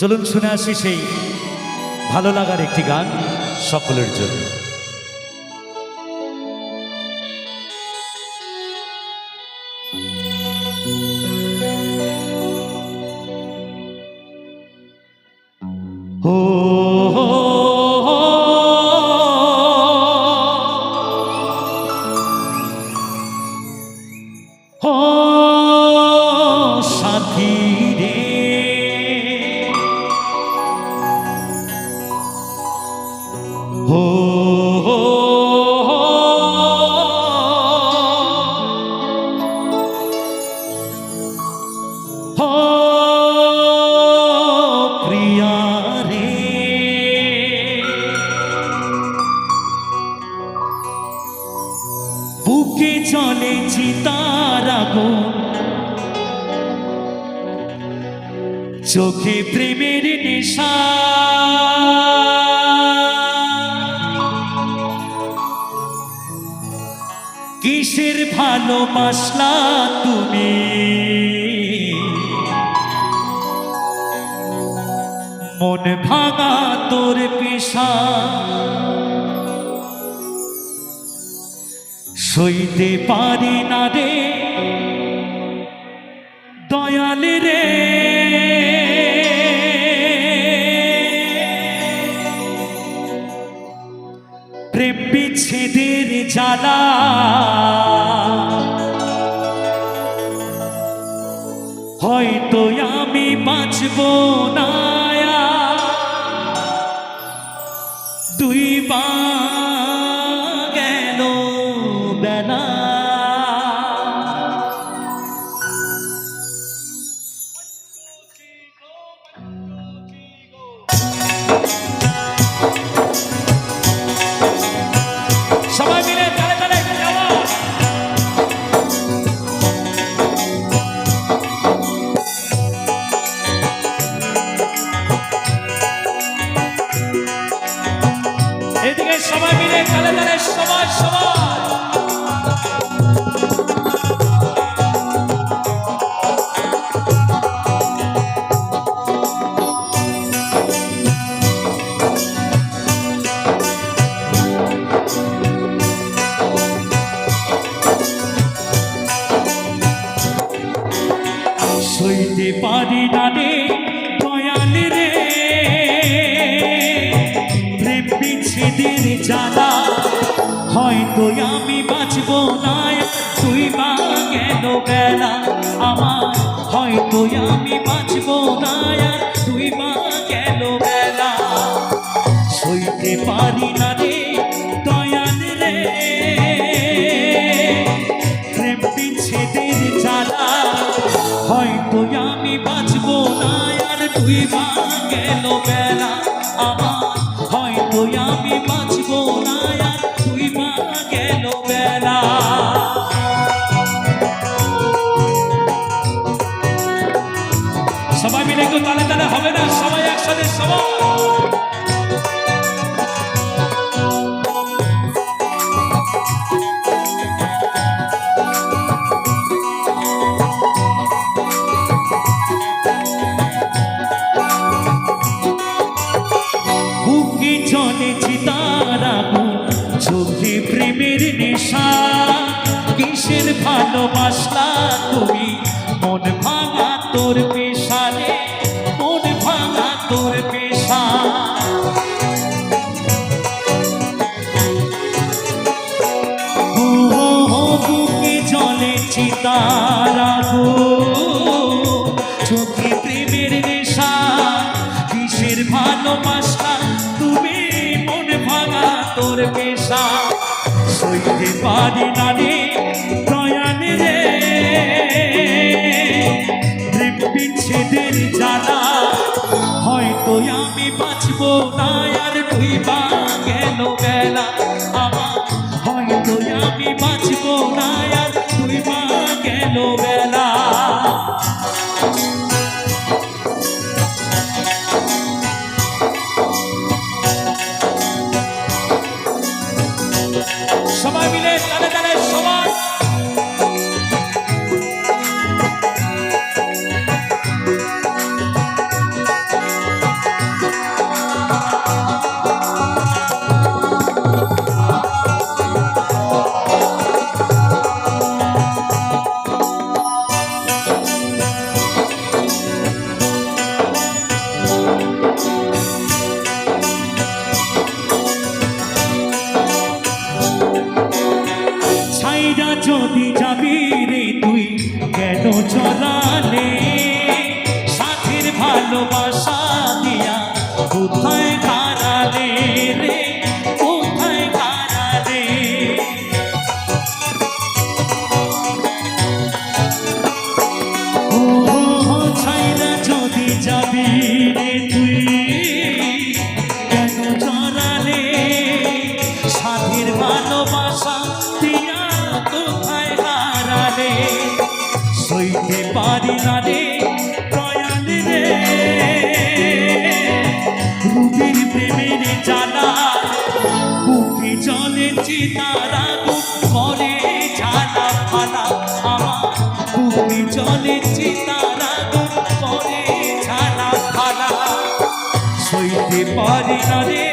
চলুন শুনে আসি সেই ভালো লাগার একটি গান সকলের জন্য। ও প্রিয়া রে। বুকে চলে চোখে প্রেমের নেশা। কিসের ভালোবাসলা তুমি? মন ভাঙা তোর পেশা সইতে পারি না রে, দয়াল রে। প্রেম বিচ্ছেদের জ্বালা। হয়তো আমি বাঁচব না। দুই বা সবাই মিলে তালে সবাই সবাই। সইতে পারি না বিচ্ছেদের জ্বালা। হয়তো আমি বাঁচব না, তুই মা কেন বেলা? আমার হয়তো আমি বাঁচব না, তুই মা কেন বেলা? সইতে পারি না রে তালে তালে হবে না সবাই একসাথে সবাই। প্রেমের নেশা কিসের ভালোবাসলা তুমি? তোর পেশা। বুকে জলে চিতার আগুন চোখে প্রেমের নেশা ভালোবাসা? তুমি মন ভাঙা তোর পেশা। সইতে পারি না আমি বাঁচব না, আর তুই বা গেল বেলা? আমার হয়তো আমি বাঁচব না, আর তুই বা গেল বেলা? যদি যাবি রে তুই কেন চলালে দিচ্ছি তারা করে ছাড়া খালা সইতে পারি না রে